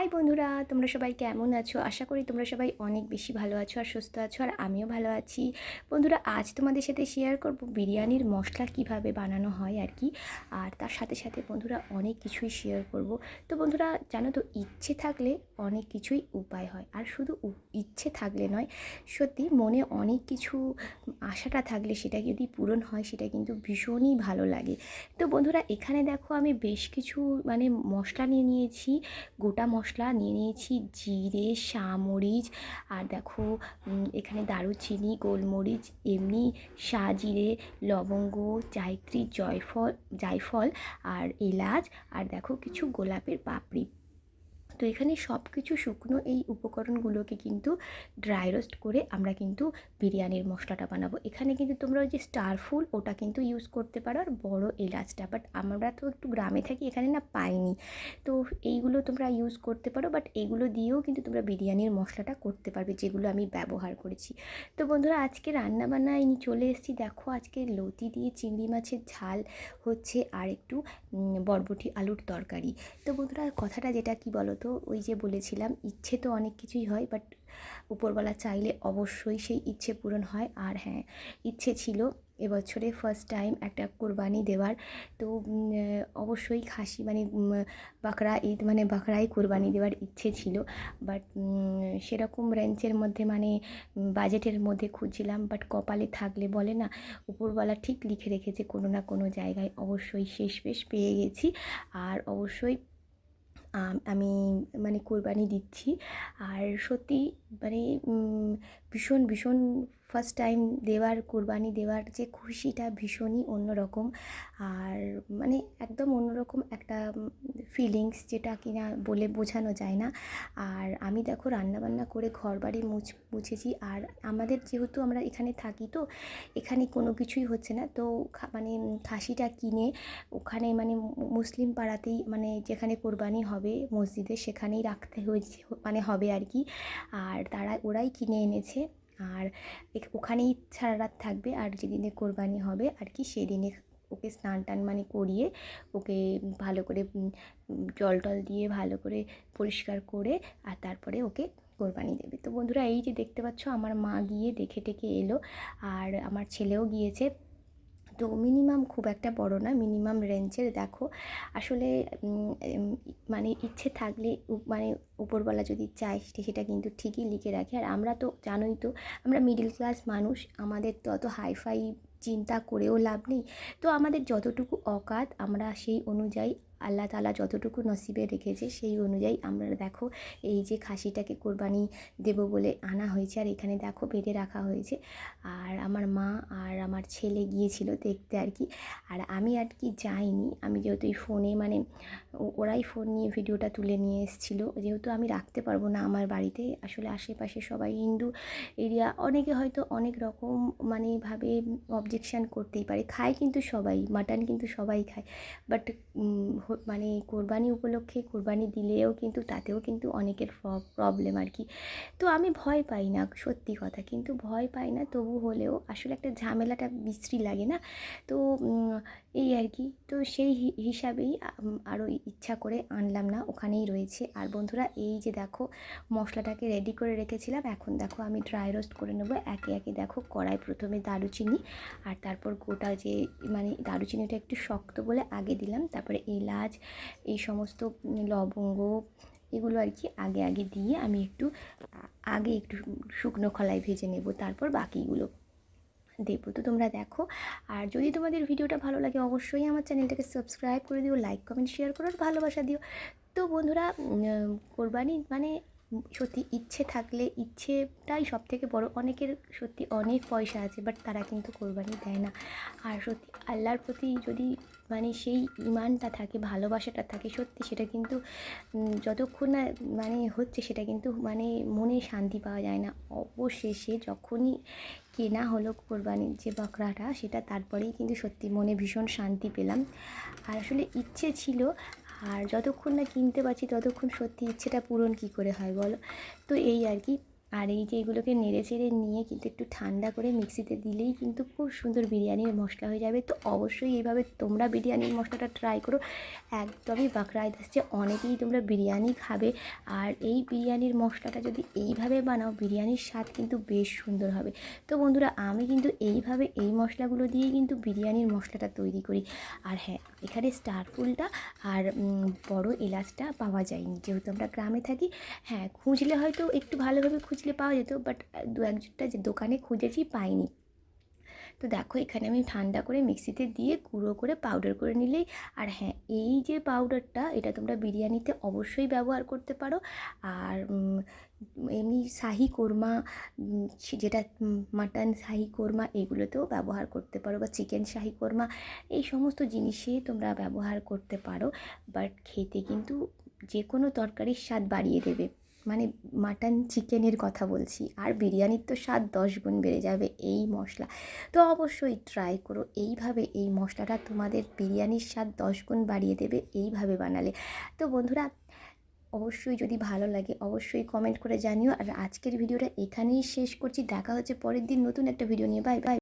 High বন্ধুরা, তোমরা সবাই কেমন আছো? আশা করি তোমরা সবাই অনেক বেশি ভালো আছো আর সুস্থ আছো আর আমিও ভালো আছি। বন্ধুরা, আজ তোমাদের সাথে শেয়ার করব বিরিয়ানির মশলা কীভাবে বানানো হয় আর কি। আর তার সাথে সাথে বন্ধুরা, অনেক কিছুই শেয়ার করব। তো বন্ধুরা, জানো তো, ইচ্ছে থাকলে অনেক কিছুই উপায় হয়। আর শুধু ইচ্ছে থাকলে নয়, সত্যি মনে অনেক কিছু আশাটা থাকলে সেটা যদি পূরণ হয়, সেটা কিন্তু ভীষণই ভালো লাগে। তো বন্ধুরা, এখানে দেখো আমি বেশ কিছু মানে মশলা নিয়ে নিয়েছি। গোটা মশলা নিয়ে নিয়েছি, জিরে, শামরিচ, আর দেখো এখানে দারুচিনি, গোলমরিচ, এমনি সাজিরে, লবঙ্গ, জায়ত্রী, জয়ফল, জায়ফল আর এলাচ, আর দেখো কিছু গোলাপের পাপড়ি। তো এখানে সব কিছু শুকনো এই উপকরণগুলোকে কিন্তু ড্রাই রোস্ট করে আমরা কিন্তু বিরিয়ানির মশলাটা বানাবো। এখানে কিন্তু তোমরা ওই যে স্টার ফুল ওটা কিন্তু ইউজ করতে পারো আর বড়ো এলাচটা। বাট আমরা তো একটু গ্রামে থাকি, এখানে না পাইনি। তো এইগুলো তোমরা ইউজ করতে পারো বাট এগুলো দিয়েও কিন্তু তোমরা বিরিয়ানির মশলাটা করতে পারবে, যেগুলো আমি ব্যবহার করেছি। তো বন্ধুরা, আজকে রান্নাবান্নায় নিয়ে চলে এসেছি। দেখো, আজকে লতি দিয়ে চিংড়ি মাছের ঝাল হচ্ছে আর একটু বরবটি আলুর তরকারি। তো বন্ধুরা, কথাটা যেটা কি বলো তো ওই যে বলেছিলাম, ইচ্ছে তো অনেক কিছুই হয় বাট উপরবেলা চাইলে অবশ্যই সেই ইচ্ছে পূরণ হয়। আর হ্যাঁ ইচ্ছে ছিল এবছরে ফার্স্ট টাইম একটা কোরবানি দেওয়ার। তো অবশ্যই খাসি মানে বাঁকড়া, ঈদ মানে বাকরাই কোরবানি দেওয়ার ইচ্ছে ছিল। বাট সেরকম রেঞ্জের মধ্যে মানে বাজেটের মধ্যে খুঁজছিলাম বাট কপালে থাকলে বলে না, উপরওয়ালা ঠিক লিখে রেখেছে কোনো না কোনো জায়গায়। অবশ্যই শেষ বেশ পেয়ে গেছি। আর অবশ্যই আম- মানে কোরবানি দিচ্ছি। আর সত্যি মানে ভীষণ ভীষণ ফার্স্ট টাইম দেওয়ার কোরবানি দেওয়ার যে খুশিটা ভীষণই অন্যরকম। আর মানে একদম অন্যরকম একটা ফিলিংস যেটা কিনা বলে বোঝানো যায় না। আর আমি দেখো রান্নাবান্না করে ঘর বাড়ি মুছ, মুছেছি। আর আমাদের যেহেতু আমরা এখানে থাকি তো, এখানে কোনো কিছুই হচ্ছে না। তো মানে খাসিটা কিনে ওখানে মানে মুসলিম পাড়াতেই মানে যেখানে কোরবানি হবে মসজিদে সেখানেই রাখতে হয়েছে মানে হবে আর কি। আর তারা, ওরাই কিনে এনেছে। আর ওখানেই সারা রাত থাকবে আর যেদিনে কোরবানি হবে আর কি, সেদিনে ওকে স্নান টান মানে করিয়ে ওকে ভালো করে জল টল দিয়ে ভালো করে পরিষ্কার করে আর তারপরে ওকে কোরবানি দেবে। তো বন্ধুরা, এই যে দেখতে পাচ্ছ, আমার মা গিয়ে দেখে টেকে এলো আর আমার ছেলেও গিয়েছে। তো মিনিমাম খুব একটা বড় না মিনিমাম রেঞ্জের দেখো, আসলে মানে ইচ্ছে থাকলে মানে উপরবেলা যদি সে- সেটা কিন্তু ঠিকই লিখে রাখে। আর আমরা তো জানোই তো, আমরা মিডিল ক্লাস মানুষ, আমাদের তো অত হাইফাই চিন্তা করেও লাভ নেই। তো আমাদের যতটুকু অকাত, আমরা সেই অনুযায়ী আল্লাহ তালা যতটুকু নসিবে রেখেছে সেই অনুযায়ী আমরা দেখো এই যে খাসিটাকে কোরবানি দেব বলে আনা হয়েছে আর এখানে দেখো বেঁধে রাখা হয়েছে। আর আমার মা আর আমার ছেলে গিয়েছিল দেখতে আর কি। আর আমি আর কি যাইনি, আমি যেহেতু এই ফোনে মানে ওরাই ফোন নিয়ে ভিডিওটা তুলে নিয়ে এসেছিল। যেহেতু আমি রাখতে পারব না আমার বাড়িতে, আসলে আশেপাশে সবাই হিন্দু এরিয়া, অনেকে হয়তো অনেক রকম মানে ভাবে অবজেকশান করতেই পারে। খায় কিন্তু সবাই মাটন কিন্তু সবাই খায়। বাট মানে কোরবানি উপলক্ষে কোরবানি দিলেও কিন্তু তাতেও কিন্তু অনেকের প্রবলেম আর কি। তো আমি ভয় পাই না, সত্যি কথা। কিন্তু ভয় পাই না, তবু হলেও আসলে একটা ঝামেলাটা বিশ্রী লাগে না। তো এই আর কি। তো সেই হিসাবেই আরও ইচ্ছা করে আনলাম না, ওখানেই রয়েছে। আর বন্ধুরা, এই যে দেখো, মশলাটাকে রেডি করে রেখেছিলাম। এখন দেখো, আমি ড্রাই রোস্ট করে নেব। একে একে দেখো, কড়াই প্রথমে দারুচিনি আর তারপর গোটা যে মানে দারুচিনিটা একটু শক্ত বলে আগে দিলাম। তারপরে এলাচ এই সমস্ত লবঙ্গ, এগুলো আর কি আগে আগে দিয়ে আমি একটু আগে একটু শুকনো খলায় ভেজে নেব, তারপর বাকিগুলো দেবো। তো তোমরা দেখো, আর যদি তোমাদের ভিডিওটা ভালো লাগে অবশ্যই আমার চ্যানেলটাকে সাবস্ক্রাইব করে দিও, লাইক, কমেন্ট, শেয়ার করো আর ভালোবাসা দিও। তো বন্ধুরা কোরবানি মানে সত্যি ইচ্ছে থাকলে ইচ্ছেটাই সব থেকে বড়। অনেকের সত্যি অনেক পয়সা আছে বাট তারা কিন্তু কোরবানি দেয় না। আর সত্যি আল্লাহর প্রতি যদি মানে সেই ইমানটা থাকে, ভালোবাসাটা থাকে, সত্যি সেটা কিন্তু যতক্ষণ না মানে হচ্ছে সেটা কিন্তু মানে মনে শান্তি পাওয়া যায় না। অবশেষে যখনই কেনা হলো কোরবানির যে বকরাটা, সেটা তারপরেই কিন্তু সত্যি মনে ভীষণ শান্তি পেলাম। আর আসলে ইচ্ছে ছিল আর যতক্ষণ না কিনতে পারছি, ততক্ষণ সত্যি ইচ্ছেটা পূরণ কী করে হয় বলো? তো এই আর কি। আর এই যে এগুলোকে নেড়ে চেড়ে নিয়ে কিন্তু একটু ঠান্ডা করে মিক্সিতে দিলেই কিন্তু খুব সুন্দর বিরিয়ানির মশলা হয়ে যাবে। তো অবশ্যই এইভাবে তোমরা বিরিয়ানির মশলাটা ট্রাই করো। একদমই বাকরাইদ আসছে। অনেকেই তোমরা বিরিয়ানি খাবে। আর এই বিরিয়ানির মশলাটা যদি এইভাবে বানাও, বিরিয়ানির স্বাদ কিন্তু বেশ সুন্দর হবে। তো বন্ধুরা, আমি কিন্তু এইভাবে এই মশলাগুলো দিয়েই কিন্তু বিরিয়ানির মশলাটা তৈরি করি। আর হ্যাঁ এখানে স্টার ফুলটা আর বড় এলাচটা পাওয়া যায়নি। যেহেতু আমরা গ্রামে থাকি হ্যাঁ খুঁজলে হয়তো একটু ভালোভাবে খুঁজলে পাওয়া যেত বাট দু একটা যে দোকানে খুঁজেছি পাইনি। তো দেখো, এখানে আমি ঠান্ডা করে মিক্সিতে দিয়ে গুঁড়ো করে পাউডার করে নিলেই, আর হ্যাঁ এই যে পাউডারটা এটা তোমরা বিরিয়ানিতে অবশ্যই ব্যবহার করতে পারো। আর এমনি শাহি কোরমা যেটা মাটন শাহি কোরমা, এগুলোতেও ব্যবহার করতে পারো, বা চিকেন শাহি কোরমা, এই সমস্ত জিনিসে তোমরা ব্যবহার করতে পারো। বাট খেতে কিন্তু যে কোনো তরকারির স্বাদ বাড়িয়ে দেবে। মানে মাটন চিকেনের কথা বলছি, আর বিরিয়ানির তো স্বাদ দশ গুণ বেড়ে যাবে এই মশলা। তো অবশ্যই ট্রাই করো, এইভাবে এই মশলাটা তোমাদের বিরিয়ানির স্বাদ দশ গুণ বাড়িয়ে দেবে, এইভাবে বানালে। তো বন্ধুরা, অবশ্যই যদি ভালো লাগে, অবশ্যই কমেন্ট করে জানিও। আর আজকের ভিডিওটা এখানেই শেষ করছি। দেখা হচ্ছে পরের দিন নতুন একটা ভিডিও নিয়ে। Bye bye